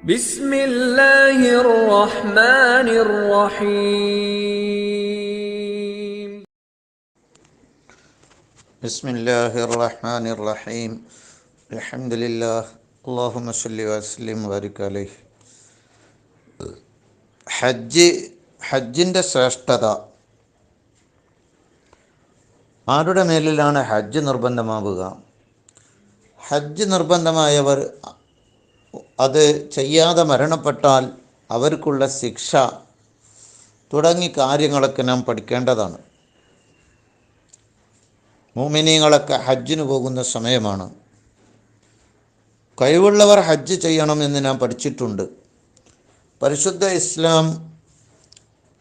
بسم الله الرحمن الرحيم بسم الله الرحمن الرحيم الحمد لله اللهم صل وسلم وبارك عليه ഹജ്ജ് ഹജ്ജിൻ്റെ ശ്രേഷ്ഠത ആരുടെ മേലിലാണ് ഹജ്ജ് നിർബന്ധമാവുക ഹജ്ജ് നിർബന്ധമായവർ അത് ചെയ്യാതെ മരണപ്പെട്ടാൽ അവർക്കുള്ള ശിക്ഷ തുടങ്ങി കാര്യങ്ങളൊക്കെ നാം പഠിക്കേണ്ടതാണ്. മോമിനിയങ്ങളൊക്കെ ഹജ്ജിന് പോകുന്ന സമയമാണ്. കഴിവുള്ളവർ ഹജ്ജ് ചെയ്യണമെന്ന് ഞാൻ പഠിച്ചിട്ടുണ്ട്. പരിശുദ്ധ ഇസ്ലാം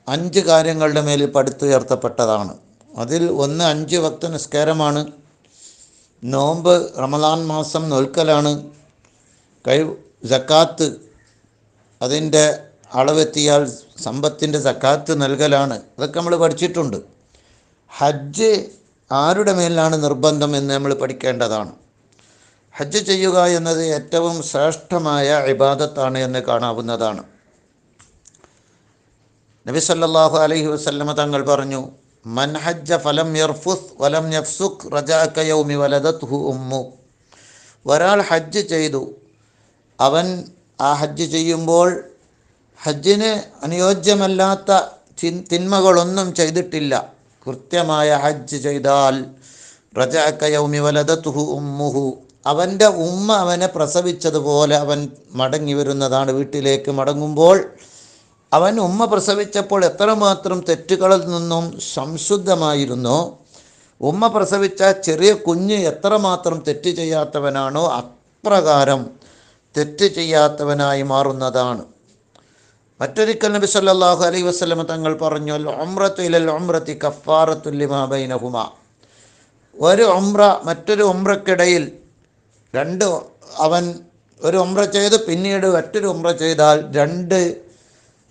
അഞ്ച് കാര്യങ്ങളുടെ മേൽ പടുത്തുയർത്തപ്പെട്ടതാണ്. അതിൽ ഒന്ന് അഞ്ച് ഭക്ത നിസ്കാരമാണ്. നോമ്പ് റമദാൻ മാസം നോൽക്കലാണ്. കഴിവ് ജക്കാത്ത് അതിന്റെ അളവെത്തിയാൽ സമ്പത്തിന്റെ സക്കാത്ത് നൽകലാണ്. അതൊക്കെ നമ്മൾ പഠിച്ചിട്ടുണ്ട്. ഹജ്ജ് ആരുടെ മേലാണ് നിർബന്ധം എന്ന് നമ്മൾ പഠിക്കേണ്ടതാണ്. ഹജ്ജ് ചെയ്യുക എന്നത് ഏറ്റവും ശ്രേഷ്ഠമായ ഇബാദത്താണ് എന്ന് കാണാവുന്നതാണ്. നബി സല്ലാഹു അലഹി വസല്ലമ തങ്ങൾ പറഞ്ഞു മൻ ഹജ്ജ ഫലം യർഫുസ് വലം യഫ്സുഖ് റജാക്ക യൗമി വലദത്ഹു ഉമ്മു. ഒരാൾ ഹജ്ജ് ചെയ്തു അവൻ ആ ഹജ്ജ് ചെയ്യുമ്പോൾ ഹജ്ജിന് അനുയോജ്യമല്ലാത്ത തിന്മകളൊന്നും ചെയ്തിട്ടില്ല. കൃത്യമായ ഹജ്ജ് ചെയ്താൽ റജാക്ക യൗമി വലദത്തുഹു ഉമ്മുഹു. അവന്റെ ഉമ്മ അവനെ പ്രസവിച്ചതുപോലെ അവൻ മടങ്ങി വരുന്നതാണ് വീട്ടിലേക്ക് മടങ്ങുമ്പോൾ. അവൻ ഉമ്മ പ്രസവിച്ചപ്പോൾ എത്രമാത്രം തെറ്റുകളിൽ നിന്നും സംശുദ്ധമായിരുന്നോ? ഉമ്മ പ്രസവിച്ച ചെറിയ കുഞ്ഞ് എത്രമാത്രം തെറ്റ് ചെയ്യാത്തവനാണോ? അപ്രകാരം തെറ്റ് ചെയ്യാത്തവനായി മാറുന്നതാണ്. മറ്റൊരിക്കൽ നബി സല്ലാഹു അലൈഹി വസ്ലമ തങ്ങൾ പറഞ്ഞു ഒമ്രത്തു ഇലൽ ഉംറത്തി കഫാറത്തുൽ ലിമാ ബൈനഹുമ. ഒരു ഒമ്ര മറ്റൊരു ഒമ്രക്കിടയിൽ രണ്ട് അവൻ ഒരു ഒമ്ര ചെയ്ത് പിന്നീട് മറ്റൊരു ഒമ്ര ചെയ്താൽ രണ്ട്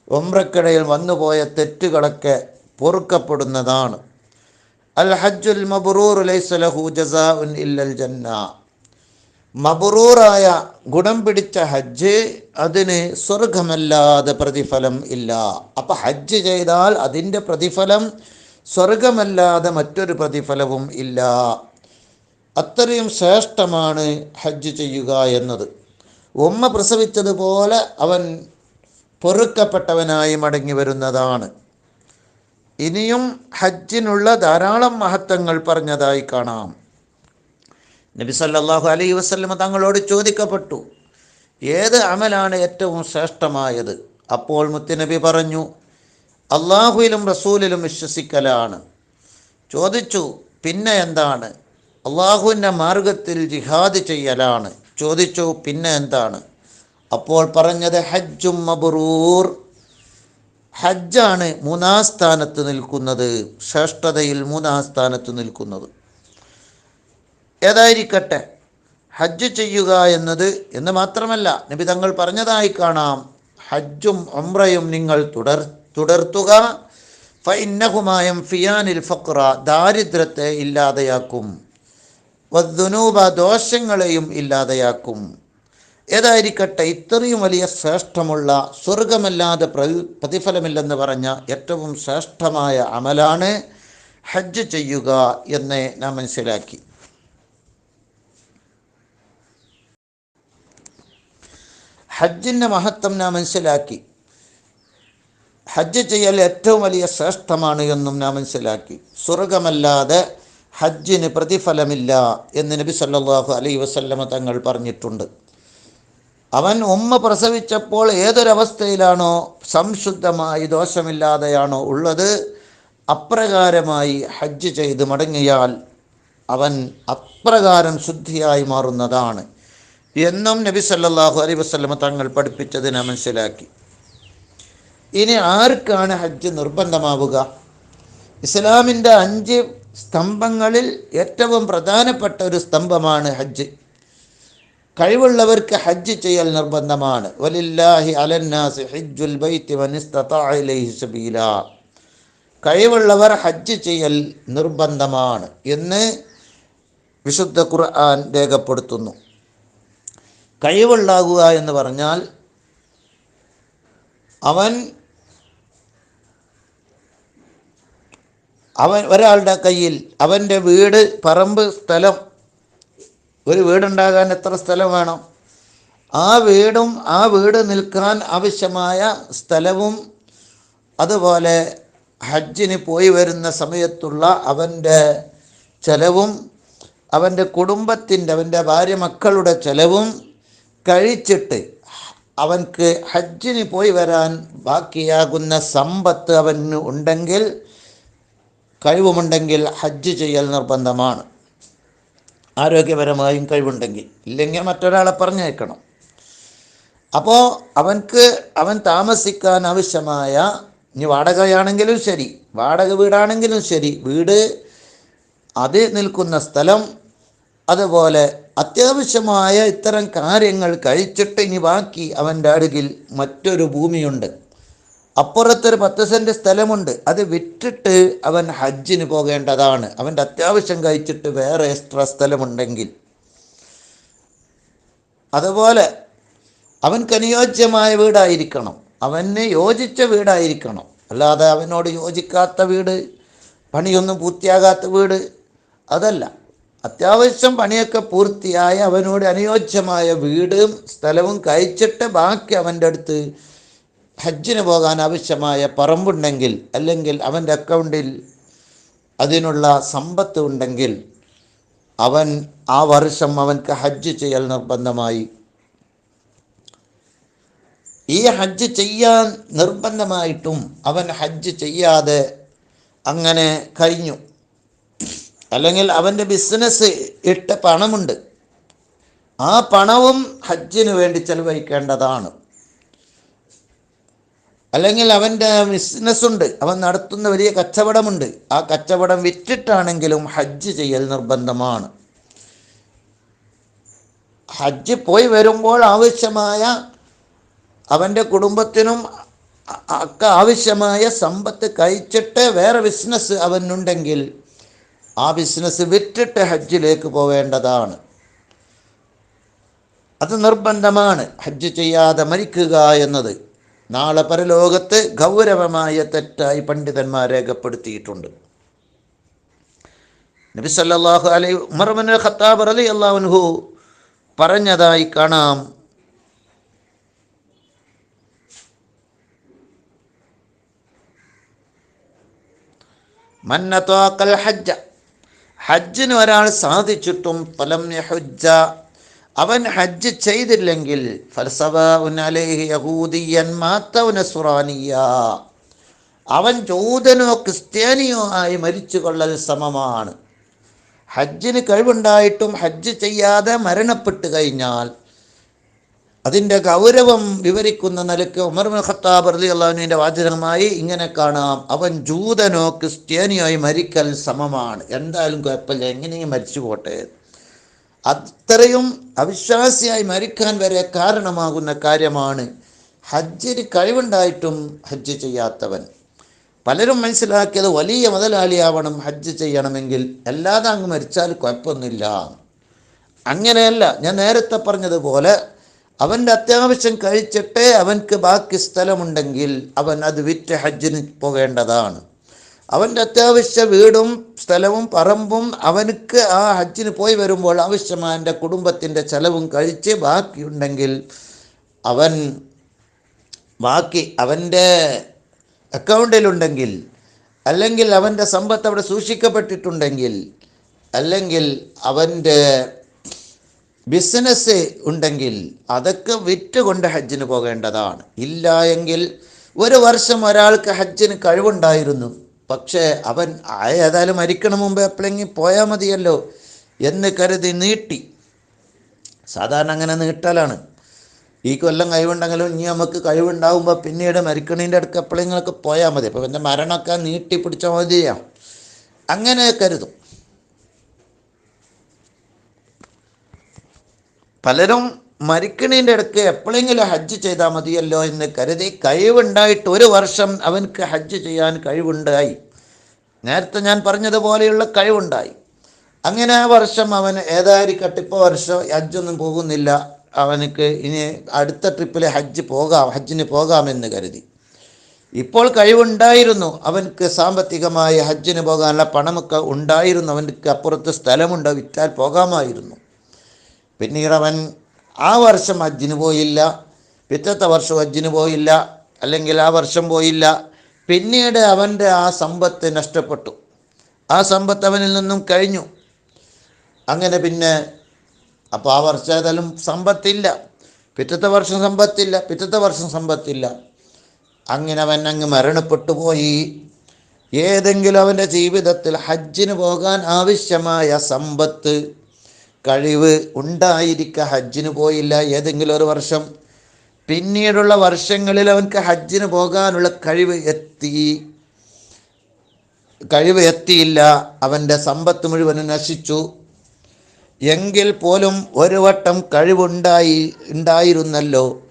ഒമ്രക്കിടയിൽ വന്നുപോയ തെറ്റുകളൊക്കെ പൊറുക്കപ്പെടുന്നതാണ്. അൽ ഹജ്ജുൽ മബ്റൂർ ലൈസ ലഹു ജസാഉൻ ഇല്ലൽ ജന്ന. മബറൂറായ ഗുണം പിടിച്ച ഹജ്ജ് അതിന് സ്വർഗമല്ലാതെ പ്രതിഫലം ഇല്ല. അപ്പം ഹജ്ജ് ചെയ്താൽ അതിന്റെ പ്രതിഫലം സ്വർഗമല്ലാതെ മറ്റൊരു പ്രതിഫലവും ഇല്ല. അത്രയും ശ്രേഷ്ഠമാണ് ഹജ്ജ് ചെയ്യുക എന്നത്. ഉമ്മ പ്രസവിച്ചതുപോലെ അവൻ പൊറുക്കപ്പെട്ടവനായി മടങ്ങി വരുന്നതാണ്. ഇനിയും ഹജ്ജിനുള്ള ധാരാളം മഹത്വങ്ങൾ പറഞ്ഞതായി കാണാം. നബി സല്ലല്ലാഹു അലൈഹി വസല്ലമ തങ്ങളോട് ചോദിക്കപ്പെട്ടു. ഏത് അമലാണ് ഏറ്റവും ശ്രേഷ്ഠമായത്? അപ്പോൾ മുത്തുനബി പറഞ്ഞു അള്ളാഹുയിലും റസൂലിലും വിശ്വസിക്കലാണ്. ചോദിച്ചു പിന്നെ എന്താണ്? അള്ളാഹുവിന്റെ മാർഗത്തിൽ ജിഹാദ് ചെയ്യലാണ്. ചോദിച്ചു പിന്നെ എന്താണ്? അപ്പോൾ പറഞ്ഞത് ഹജ്ജും മബ്റൂർ. ഹജ്ജാണ് മൂന്നാം സ്ഥാനത്ത് നിൽക്കുന്നത് ശ്രേഷ്ഠതയിൽ മൂന്നാം സ്ഥാനത്ത് നിൽക്കുന്നത്. ഏതായിരിക്കട്ടെ? ഹജ്ജ് ചെയ്യുക എന്നത് എന്ന് മാത്രമല്ല നബി തങ്ങൾ പറഞ്ഞതായി കാണാം. ഹജ്ജും ഒമ്രയും നിങ്ങൾ തുടർ തുടർത്തുക. ഫൈന്നഹുമായം ഫിയാനിൽ ഫക്ര ദാരിദ്ര്യത്തെ ഇല്ലാതെയാക്കും. വദ്ദുനൂബ ദോഷങ്ങളെയും ഇല്ലാതെയാക്കും. ഏതായിരിക്കട്ടെ ഇത്രയും വലിയ ശ്രേഷ്ഠമുള്ള സ്വർഗമല്ലാതെ പ്ര- പ്രതിഫലമില്ലെന്ന് പറഞ്ഞ ഏറ്റവും ശ്രേഷ്ഠമായ അമലാണ് ഹജ്ജ് ചെയ്യുക എന്ന് നാം മനസ്സിലാക്കി. ഹജ്ജിന്റെ മഹത്വം നാം മനസ്സിലാക്കി. ഹജ്ജ് ചെയ്യൽ ഏറ്റവും വലിയ ശ്രേഷ്ഠമാണ് എന്നും നാം മനസ്സിലാക്കി. സ്വർഗമല്ലാതെ ഹജ്ജിന് പ്രതിഫലമില്ല എന്ന് നബി സല്ലാഹു അലൈ വസല്ലമ തങ്ങൾ പറഞ്ഞിട്ടുണ്ട്. അവൻ ഉമ്മ പ്രസവിച്ചപ്പോൾ ഏതൊരവസ്ഥയിലാണോ സംശുദ്ധമായി ദോഷമില്ലാതെയാണോ ഉള്ളത് അപ്രകാരമായി ഹജ്ജ് ചെയ്ത് മടങ്ങിയാൽ അവൻ അപ്രകാരം ശുദ്ധിയായി മാറുന്നതാണ്. എന്നും നബി സല്ലാഹു അലൈഹി വസല്ലമ തങ്ങൾ പഠിപ്പിച്ചതിനെ മനസ്സിലാക്കി. ഇനി ആർക്കാണ് ഹജ്ജ് നിർബന്ധമാവുക? ഇസ്ലാമിന്റെ അഞ്ച് സ്തംഭങ്ങളിൽ ഏറ്റവും പ്രധാനപ്പെട്ട ഒരു സ്തംഭമാണ് ഹജ്ജ്. കഴിവുള്ളവർക്ക് ഹജ്ജ് ചെയ്യൽ നിർബന്ധമാണ്. വലില്ലാഹി അലന്നാസ് ഹജ്ജുൽ സബീല. കഴിവുള്ളവർ ഹജ്ജ് ചെയ്യൽ നിർബന്ധമാണ് എന്ന് വിശുദ്ധ ഖുർആൻ രേഖപ്പെടുത്തുന്നു. കഴിവുണ്ടാകുക എന്ന് പറഞ്ഞാൽ അവൻ അവൻ ഒരാളുടെ കയ്യിൽ അവന്റെ വീട് പറമ്പ് സ്ഥലം ഒരു വീടുണ്ടാകാൻ എത്ര സ്ഥലം വേണം? ആ വീടും ആ വീട് നിൽക്കാൻ ആവശ്യമായ സ്ഥലവും അതുപോലെ ഹജ്ജിന് പോയി വരുന്ന സമയത്തുള്ള അവന്റെ ചെലവും അവന്റെ കുടുംബത്തിന്റെ അവന്റെ ഭാര്യ മക്കളുടെ ചെലവും കഴിച്ചിട്ട് അവൻക്ക് ഹജ്ജിന് പോയി വരാൻ ബാക്കിയാകുന്ന സമ്പത്ത് അവന് ഉണ്ടെങ്കിൽ കഴിവുമുണ്ടെങ്കിൽ ഹജ്ജ് ചെയ്യൽ നിർബന്ധമാണ്. ആരോഗ്യപരമായും കഴിവുണ്ടെങ്കിൽ. ഇല്ലെങ്കിൽ മറ്റൊരാളെ പറഞ്ഞേക്കണം അപ്പോൾ അവൻക്ക് അവൻ താമസിക്കാൻ ആവശ്യമായ ഇനി വാടകയാണെങ്കിലും ശരി വാടക വീടാണെങ്കിലും ശരി വീട് അത് നിൽക്കുന്ന സ്ഥലം അതുപോലെ അത്യാവശ്യമായ ഇത്തരം കാര്യങ്ങൾ കഴിച്ചിട്ട് ഇനി ബാക്കി അവന്റെ അടുകിൽ മറ്റൊരു ഭൂമിയുണ്ട്. അപ്പുറത്തൊരു പത്ത് സെന്റ് സ്ഥലമുണ്ട്. അത് വിറ്റിട്ട് അവൻ ഹജ്ജിന് പോകേണ്ടതാണ്. അവന്റെ അത്യാവശ്യം കഴിച്ചിട്ട് വേറെ എക്സ്ട്രാ സ്ഥലമുണ്ടെങ്കിൽ. അതുപോലെ അവൻക്ക് അനുയോജ്യമായ വീടായിരിക്കണം. അവന് യോജിച്ച വീടായിരിക്കണം. അല്ലാതെ അവനോട് യോജിക്കാത്ത വീട് പണിയൊന്നും പൂർത്തിയാകാത്ത വീട് അതല്ല. അത്യാവശ്യം പണിയൊക്കെ പൂർത്തിയായ അവനോട് അനുയോജ്യമായ വീടും സ്ഥലവും കഴിച്ചിട്ട് ബാക്കി അവന്റെ അടുത്ത് ഹജ്ജിന് പോകാൻ ആവശ്യമായ പറമ്പുണ്ടെങ്കിൽ അല്ലെങ്കിൽ അവന്റെ അക്കൗണ്ടിൽ അതിനുള്ള സമ്പത്ത് ഉണ്ടെങ്കിൽ അവൻ ആ വർഷം അവൻക്ക് ഹജ്ജ് ചെയ്യൽ നിർബന്ധമായി. ഈ ഹജ്ജ് ചെയ്യാൻ നിർബന്ധമായിട്ടും അവൻ ഹജ്ജ് ചെയ്യാതെ അങ്ങനെ കഴിഞ്ഞു. അല്ലെങ്കിൽ അവന്റെ ബിസിനസ് ഇട്ട പണമുണ്ട്. ആ പണവും ഹജ്ജിന് വേണ്ടി ചെലവഴിക്കേണ്ടതാണ്. അല്ലെങ്കിൽ അവന്റെ ബിസിനസ്സുണ്ട്. അവൻ നടത്തുന്ന വലിയ കച്ചവടമുണ്ട്. ആ കച്ചവടം വിറ്റിട്ടാണെങ്കിലും ഹജ്ജ് ചെയ്യൽ നിർബന്ധമാണ്. ഹജ്ജ് പോയി വരുമ്പോൾ ആവശ്യമായ അവന്റെ കുടുംബത്തിനും ഒക്കെ ആവശ്യമായ സമ്പത്ത് കഴിച്ചിട്ട് വേറെ ബിസിനസ് അവനുണ്ടെങ്കിൽ ആ ബിസിനസ് വിറ്റിട്ട് ഹജ്ജിലേക്ക് പോവേണ്ടതാണ്. അത് നിർബന്ധമാണ്. ഹജ്ജ് ചെയ്യാതെ മരിക്കുക എന്നത് നാളെ പരലോകത്ത് ഗൗരവമായ തെറ്റായി പണ്ഡിതന്മാർ രേഖപ്പെടുത്തിയിട്ടുണ്ട്. നബി സല്ലല്ലാഹു അലൈഹി ഉമർമൻ ഖത്താബ് റളിയല്ലാഹു അൻഹു പറഞ്ഞതായി കാണാം. മന്നത്തോക്കൽ ഹജ്ജ ഹജ്ജിന് ഒരാൾ സാധിച്ചിട്ടും ഫലം യഹുജ്ജ. അവൻ ഹജ്ജ് ചെയ്തില്ലെങ്കിൽ ഫൽസവഉൻ അലൈഹി യഹൂദിയൻ മാത്തൗ നസ്റാനിയ അവൻ ജൂതനോ ക്രിസ്ത്യാനിയോ ആയി മരിച്ചു കൊള്ളൽ സമമാണ്. ഹജ്ജിന് കഴിവുണ്ടായിട്ടും ഹജ്ജ് ചെയ്യാതെ മരണപ്പെട്ടു കഴിഞ്ഞാൽ അതിന്റെ ഗൗരവം വിവരിക്കുന്ന നിലയ്ക്ക് ഉമർ ഖത്താബ് റലി അള്ളാഹുവിന്റെ വാചകമായി ഇങ്ങനെ കാണാം. അവൻ ജൂതനോ ക്രിസ്ത്യാനിയോ മരിക്കൽ സമമാണ്. എന്തായാലും കുഴപ്പമില്ല. എങ്ങനെയും മരിച്ചു പോട്ടെ. അത്രയും അവിശ്വാസിയായി മരിക്കാൻ വരെ കാരണമാകുന്ന കാര്യമാണ് ഹജ്ജിന് കഴിവുണ്ടായിട്ടും ഹജ്ജ് ചെയ്യാത്തവൻ. പലരും മനസ്സിലാക്കിയത് വലിയ മുതലാളിയാവണം ഹജ്ജ് ചെയ്യണമെങ്കിൽ. അല്ലാതെ അങ്ങ് മരിച്ചാൽ കുഴപ്പമൊന്നുമില്ല. അങ്ങനെയല്ല. ഞാൻ നേരത്തെ പറഞ്ഞതുപോലെ അവന്റെ അത്യാവശ്യം കഴിച്ചിട്ട് അവൻക്ക് ബാക്കി സ്ഥലമുണ്ടെങ്കിൽ അവൻ അത് വിറ്റ് ഹജ്ജിന് പോകേണ്ടതാണ്. അവന്റെ അത്യാവശ്യ വീടും സ്ഥലവും പറമ്പും അവനക്ക് ആ ഹജ്ജിന് പോയി വരുമ്പോൾ ആവശ്യമായ എന്റെ കുടുംബത്തിന്റെ ചെലവും കഴിച്ച് ബാക്കിയുണ്ടെങ്കിൽ അവൻ ബാക്കി അവന്റെ അക്കൗണ്ടിലുണ്ടെങ്കിൽ അല്ലെങ്കിൽ അവന്റെ സമ്പത്ത് അവിടെ സൂക്ഷിക്കപ്പെട്ടിട്ടുണ്ടെങ്കിൽ അല്ലെങ്കിൽ അവന്റെ ബിസിനസ് ഉണ്ടെങ്കിൽ അതൊക്കെ വിറ്റുകൊണ്ട് ഹജ്ജിന് പോകേണ്ടതാണ്. ഇല്ല എങ്കിൽ ഒരു വർഷം ഒരാൾക്ക് ഹജ്ജിന് കഴിവുണ്ടായിരുന്നു. പക്ഷേ അവൻ ഏതായാലും മരിക്കണ മുമ്പ് എപ്പോഴെങ്കിലും പോയാൽ മതിയല്ലോ എന്ന് കരുതി നീട്ടി. സാധാരണ അങ്ങനെ നീട്ടലാണ്. ഈ കൊല്ലം കഴിവുണ്ടെങ്കിലും ഇനി നമുക്ക് കഴിവുണ്ടാകുമ്പോൾ പിന്നീട് മരിക്കണീന്റെ അടുക്ക് എപ്പോഴെങ്കിലൊക്കെ പോയാൽ മതി. അപ്പോൾ എന്റെ മരണമൊക്കെ നീട്ടി പിടിച്ചാൽ മതിയാവും അങ്ങനെ കരുതും. പലരും മരിക്കണീന്റെ ഇടയ്ക്ക് എപ്പോഴെങ്കിലും ഹജ്ജ് ചെയ്താൽ മതിയല്ലോ എന്ന് കരുതി കഴിവുണ്ടായിട്ട് ഒരു വർഷം അവനക്ക് ഹജ്ജ് ചെയ്യാൻ കഴിവുണ്ടായി. നേരത്തെ ഞാൻ പറഞ്ഞതുപോലെയുള്ള കഴിവുണ്ടായി. അങ്ങനെ ആ വർഷം അവൻ ഏതായിരിക്കട്ടെ ഇപ്പോൾ വർഷം ഹജ്ജൊന്നും പോകുന്നില്ല. അവനക്ക് ഇനി അടുത്ത ട്രിപ്പിൽ ഹജ്ജ് പോകാം ഹജ്ജിന് പോകാമെന്ന് കരുതി. ഇപ്പോൾ കഴിവുണ്ടായിരുന്നു. അവനക്ക് സാമ്പത്തികമായി ഹജ്ജിന് പോകാനുള്ള പണമൊക്കെ ഉണ്ടായിരുന്നു. അവനക്ക് അപ്പുറത്ത് സ്ഥലമുണ്ട് വിറ്റാൽ പോകാമായിരുന്നു. പിന്നീട് അവൻ ആ വർഷം ഹജ്ജിന് പോയില്ല പിറ്റത്തെ വർഷം ഹജ്ജിന് പോയില്ല അല്ലെങ്കിൽ ആ വർഷം പോയില്ല. പിന്നീട് അവന്റെ ആ സമ്പത്ത് നഷ്ടപ്പെട്ടു. ആ സമ്പത്ത് അവനിൽ നിന്നും കഴിഞ്ഞു. അങ്ങനെ പിന്നെ അപ്പോൾ ആ വർഷം ഏതായാലും സമ്പത്തില്ല. പിറ്റത്തെ വർഷം സമ്പത്തില്ല പിറ്റത്തെ വർഷം സമ്പത്തില്ല. അങ്ങനെ അവൻ അങ്ങ് മരണപ്പെട്ടു പോയി. ഏതെങ്കിലും അവന്റെ ജീവിതത്തിൽ ഹജ്ജിന് പോകാൻ ആവശ്യമായ സമ്പത്ത് കഴിവ് ഉണ്ടായിരിക്കുക ഹജ്ജിന് പോയില്ല ഏതെങ്കിലും ഒരു വർഷം. പിന്നീടുള്ള വർഷങ്ങളിൽ അവൻക്ക് ഹജ്ജിന് പോകാനുള്ള കഴിവ് എത്തി. കഴിവ് എത്തിയില്ല. അവന്റെ സമ്പത്ത് മുഴുവൻ നശിച്ചു. എങ്കിൽ പോലും ഒരു വട്ടം കഴിവുണ്ടായി ഉണ്ടായിരുന്നല്ലോ.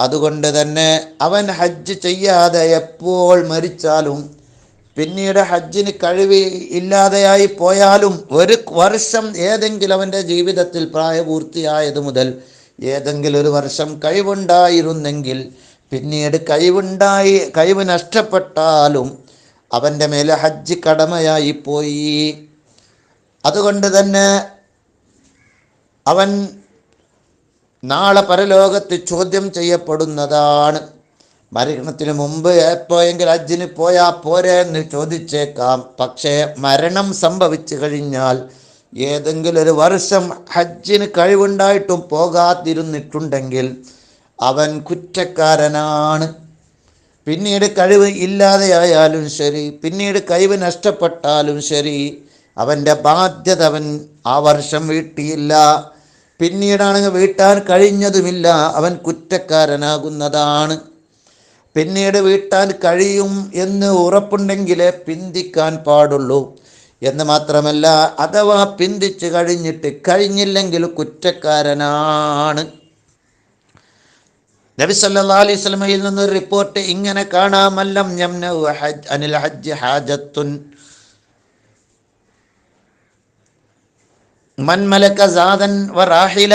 അതുകൊണ്ട് തന്നെ അവൻ ഹജ്ജ് ചെയ്യാതെ എപ്പോൾ മരിച്ചാലും പിന്നീട് ഹജ്ജിന് കഴിവ് ഇല്ലാതെയായി പോയാലും ഒരു വർഷം ഏതെങ്കിലും അവന്റെ ജീവിതത്തിൽ പ്രായപൂർത്തിയായത് മുതൽ ഏതെങ്കിലും ഒരു വർഷം കഴിവുണ്ടായിരുന്നെങ്കിൽ പിന്നീട് കഴിവുണ്ടായി കഴിവ് നഷ്ടപ്പെട്ടാലും അവന്റെ മേലെ ഹജ്ജ് കടമയായി പോയി. അതുകൊണ്ട് തന്നെ അവൻ നാളെ പരലോകത്ത് ചോദ്യം ചെയ്യപ്പെടുന്നതാണ്. മരണത്തിന് മുമ്പ് എപ്പോയെങ്കിൽ ഹജ്ജിന് പോയാ പോരെ എന്ന് ചോദിച്ചേക്കാം. പക്ഷേ മരണം സംഭവിച്ചു കഴിഞ്ഞാൽ ഏതെങ്കിലും ഒരു വർഷം ഹജ്ജിന് കഴിവുണ്ടായിട്ടും പോകാതിരുന്നിട്ടുണ്ടെങ്കിൽ അവൻ കുറ്റക്കാരനാണ്. പിന്നീട് കഴിവ് ഇല്ലാതെയായാലും ശരി പിന്നീട് കഴിവ് നഷ്ടപ്പെട്ടാലും ശരി അവന്റെ ബാധ്യത അവൻ ആ വർഷം വീട്ടിയില്ല. പിന്നീടാണെങ്കിൽ വീട്ടാൻ കഴിഞ്ഞതുമില്ല അവൻ കുറ്റക്കാരനാകുന്നതാണ്. പിന്നീട് വീട്ടാൻ കഴിയും എന്ന് ഉറപ്പുണ്ടെങ്കിലേ പിന്തിക്കാൻ പാടുള്ളൂ. എന്ന് മാത്രമല്ല അഥവാ പിന്തിച്ച് കഴിഞ്ഞിട്ട് കഴിഞ്ഞില്ലെങ്കിൽ കുറ്റക്കാരനാണ്. നബി സല്ലല്ലാഹു അലൈഹി വസല്ലമയിൽ നിന്നൊരു റിപ്പോർട്ട് ഇങ്ങനെ കാണാമല്ലം യംന അനിൽ ഹജ്ജ് ഹാജത്തുൻ. മൻമലക്ക സാദൻ വറാഹില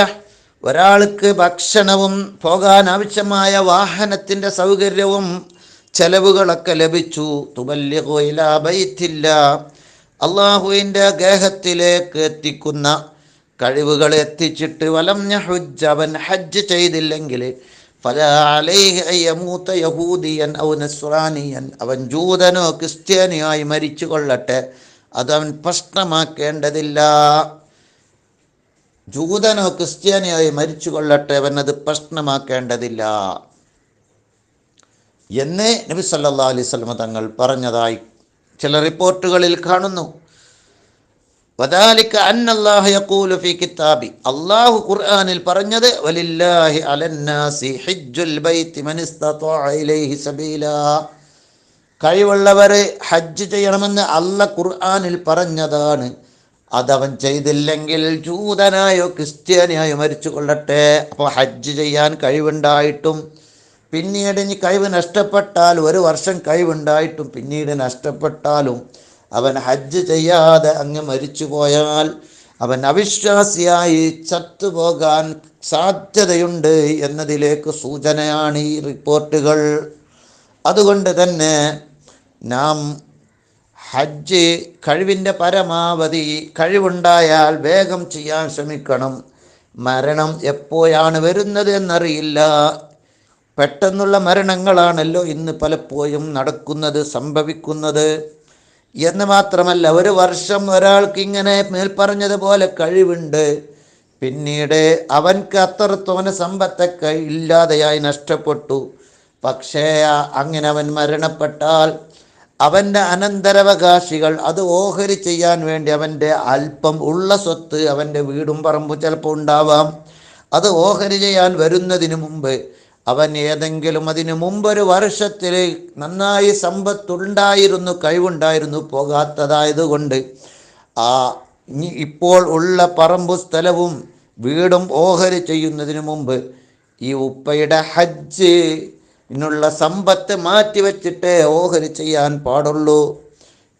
ഒരാൾക്ക് ഭക്ഷണവും പോകാൻ ആവശ്യമായ വാഹനത്തിന്റെ സൗകര്യവും ചെലവുകളൊക്കെ ലഭിച്ചു. തുബല്യയില്ല അള്ളാഹുവിന്റെ ഗേഹത്തിലേക്ക് എത്തിക്കുന്ന കഴിവുകൾ എത്തിച്ചിട്ട് വലം ഹുജ് അവൻ ഹജ്ജ് ചെയ്തില്ലെങ്കിൽ ഫലൂത്ത യഹൂദിയൻ ഔ നസ്രാനിയൻ അവൻ ജൂതനോ ക്രിസ്ത്യാനിയോ ആയി മരിച്ചു കൊള്ളട്ടെ. അതവൻ പ്രശ്നമാക്കേണ്ടതില്ല. ജൂതനോ ക്രിസ്ത്യാനിയായി മരിച്ചു കൊള്ളട്ടെ അവനത് പ്രശ്നമാക്കേണ്ടതില്ല. എന്ന് നബി സല്ലാ അലൈഹി തങ്ങൾ പറഞ്ഞതായി ചില റിപ്പോർട്ടുകളിൽ കാണുന്നു. വദാലിക അന്നല്ലാഹു യഖൂലു ഫീ കിതാബി. അല്ലാഹു ഖുർആനിൽ പറഞ്ഞത് അലന്നാസി ഇലൈഹി സബീല. കഴിവുള്ളവർ ഹജ്ജ് ചെയ്യണമെന്ന് അല്ല ഖുർആനിൽ പറഞ്ഞതാണ്. അതവൻ ചെയ്തില്ലെങ്കിൽ ജൂതനായോ ക്രിസ്ത്യാനിയായോ മരിച്ചു കൊള്ളട്ടെ അപ്പോൾ ഹജ്ജ് ചെയ്യാൻ കഴിവുണ്ടായിട്ടും പിന്നീട് ഇനി കഴിവ് നഷ്ടപ്പെട്ടാൽ ഒരു വർഷം കഴിവുണ്ടായിട്ടും പിന്നീട് നഷ്ടപ്പെട്ടാലും അവൻ ഹജ്ജ് ചെയ്യാതെ അങ്ങ് മരിച്ചു പോയാൽ അവൻ അവിശ്വാസിയായി ചത്തുപോകാൻ സാധ്യതയുണ്ട് എന്നതിലേക്ക് സൂചനയാണ് ഈ റിപ്പോർട്ടുകൾ. അതുകൊണ്ട് തന്നെ നാം ഹജ്ജ് കഴിവിന്റെ പരമാവധി കഴിവുണ്ടായാൽ വേഗം ചെയ്യാൻ ശ്രമിക്കണം. മരണം എപ്പോഴാണ് വരുന്നത് എന്നറിയില്ല. പെട്ടെന്നുള്ള മരണങ്ങളാണല്ലോ ഇന്ന് പലപ്പോഴും നടക്കുന്നത് സംഭവിക്കുന്നത്. എന്ന് മാത്രമല്ല ഒരു വർഷം ഒരാൾക്ക് ഇങ്ങനെ മേൽപ്പറഞ്ഞതുപോലെ കഴിവുണ്ട്. പിന്നീട് അവൻക്ക് അത്രത്തോനെ സമ്പത്തൊക്കെ ഇല്ലാതെയായി നഷ്ടപ്പെട്ടു. പക്ഷേ അങ്ങനെ അവൻ മരണപ്പെട്ടാൽ അവന്റെ അനന്തരവകാശികൾ അത് ഓഹരി ചെയ്യാൻ വേണ്ടി അവന്റെ അല്പം ഉള്ള സ്വത്ത് അവന്റെ വീടും പറമ്പും ചിലപ്പോൾ ഉണ്ടാവാം. അത് ഓഹരി ചെയ്യാൻ വരുന്നതിന് മുമ്പ് അവൻ ഏതെങ്കിലും അതിന് മുമ്പൊരു വർഷത്തിൽ നന്നായി സമ്പത്തുണ്ടായിരുന്നു കഴിവുണ്ടായിരുന്നു പോകാത്തതായതുകൊണ്ട്. ആ ഇപ്പോൾ ഉള്ള പറമ്പു സ്ഥലവും വീടും ഓഹരി ചെയ്യുന്നതിന് മുമ്പ് ഈ ഉപ്പയുടെ ഹജ്ജ് നുള്ള സമ്പത്ത് മാറ്റിവെച്ചിട്ടേ ഓഹരി ചെയ്യാൻ പാടുള്ളൂ.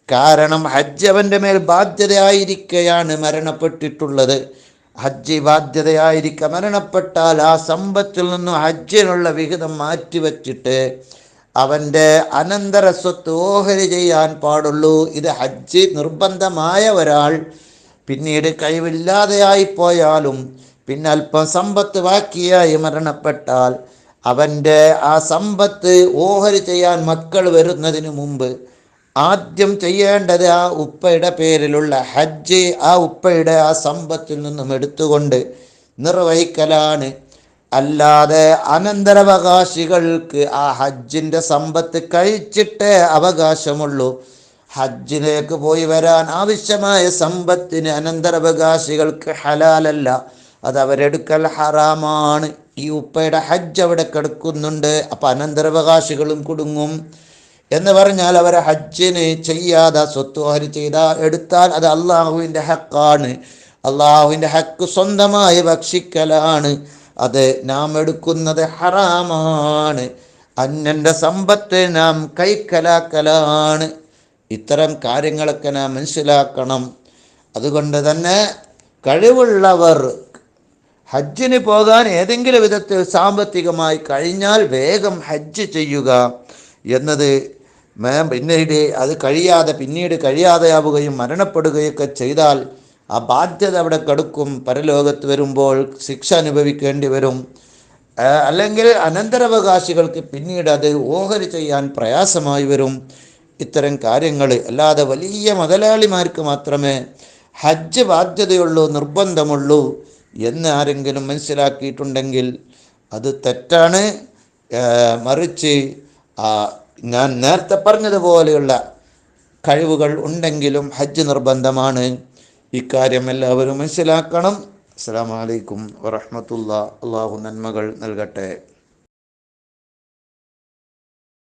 കാരണം ഹജ്ജ് അവന്റെ മേൽ ബാധ്യതയായിരിക്കെയാണ് മരണപ്പെട്ടിട്ടുള്ളത്. ഹജ്ജ് ബാധ്യതയായിരിക്കുക മരണപ്പെട്ടാൽ ആ സമ്പത്തിൽ നിന്നും ഹജ്ജിനുള്ള വിഹിതം മാറ്റിവെച്ചിട്ട് അവന്റെ അനന്തര സ്വത്ത് ഓഹരി ചെയ്യാൻ പാടുള്ളൂ. ഇത് ഹജ്ജ് നിർബന്ധമായ ഒരാൾ പിന്നീട് കഴിവില്ലാതെയായി പോയാലും പിന്നെ അല്പം സമ്പത്ത് ബാക്കിയായി മരണപ്പെട്ടാൽ അവന്റെ ആ സമ്പത്ത് ഓഹരി ചെയ്യാൻ മക്കൾ വരുന്നതിന് മുമ്പ് ആദ്യം ചെയ്യേണ്ടത് ആ ഉപ്പയുടെ പേരിലുള്ള ഹജ്ജ് ആ ഉപ്പയുടെ ആ സമ്പത്തിൽ നിന്നും എടുത്തുകൊണ്ട് നിർവഹിക്കലാണ്. അല്ലാതെ അനന്തരാവകാശികൾക്ക് ആ ഹജ്ജിന്റെ സമ്പത്ത് കഴിച്ചിട്ടേ അവകാശമുള്ളൂ. ഹജ്ജിലേക്ക് പോയി വരാൻ ആവശ്യമായ സമ്പത്തിന് അനന്തരാവകാശികൾക്ക് ഹലാലല്ല. അത് അവരെടുക്കൽ ഹറാമാണ്. ഈ ഉപ്പയുടെ ഹജ്ജ് അവിടെ കിടക്കുന്നുണ്ട് അപ്പം അനന്തരാവകാശികളും കുടുങ്ങും. എന്ന് പറഞ്ഞാൽ അവരെ ഹജ്ജിന് ചെയ്യാതെ സ്വത്തുഹാരി ചെയ്താൽ എടുത്താൽ അത് അള്ളാഹുവിന്റെ ഹക്കാണ്. അള്ളാഹുവിന്റെ ഹക്ക് സ്വന്തമായി ഭക്ഷിക്കലാണ്. അത് നാം എടുക്കുന്നത് ഹറാമാണ്. അന്നന്റെ സമ്പത്ത് നാം കൈക്കലാക്കലാണ്. ഇത്തരം കാര്യങ്ങളൊക്കെ നാം മനസ്സിലാക്കണം. അതുകൊണ്ട് തന്നെ കഴിവുള്ളവർ ഹജ്ജിന് പോകാൻ ഏതെങ്കിലും വിധത്തിൽ സാമ്പത്തികമായി കഴിഞ്ഞാൽ വേഗം ഹജ്ജ് ചെയ്യുക എന്നത് പിന്നീട് അത് കഴിയാതെ പിന്നീട് കഴിയാതെയാവുകയും മരണപ്പെടുകയൊക്കെ ചെയ്താൽ ആ ബാധ്യത അവിടെ കടുക്കും. പരലോകത്ത് വരുമ്പോൾ ശിക്ഷ അനുഭവിക്കേണ്ടി വരും. അല്ലെങ്കിൽ അനന്തരാവകാശികൾക്ക് പിന്നീട് അത് ഓഹരി ചെയ്യാൻ പ്രയാസമായി വരും. ഇത്തരം കാര്യങ്ങൾ അല്ലാതെ വലിയ മുതലാളിമാർക്ക് മാത്രമേ ഹജ്ജ് ബാധ്യതയുള്ളൂ നിർബന്ധമുള്ളൂ. എന്ന് ആരെങ്കിലും മനസ്സിലാക്കിയിട്ടുണ്ടെങ്കിൽ അത് തെറ്റാണ്. മറിച്ച് ഞാൻ നേരത്തെ പറഞ്ഞതുപോലെയുള്ള കഴിവുകൾ ഉണ്ടെങ്കിലും ഹജ്ജ് നിർബന്ധമാണ്. ഇക്കാര്യം എല്ലാവരും മനസ്സിലാക്കണം. അസ്സാം വലൈക്കും വറഹമത്തുള്ള അള്ളാഹു നന്മകൾ നൽകട്ടെ.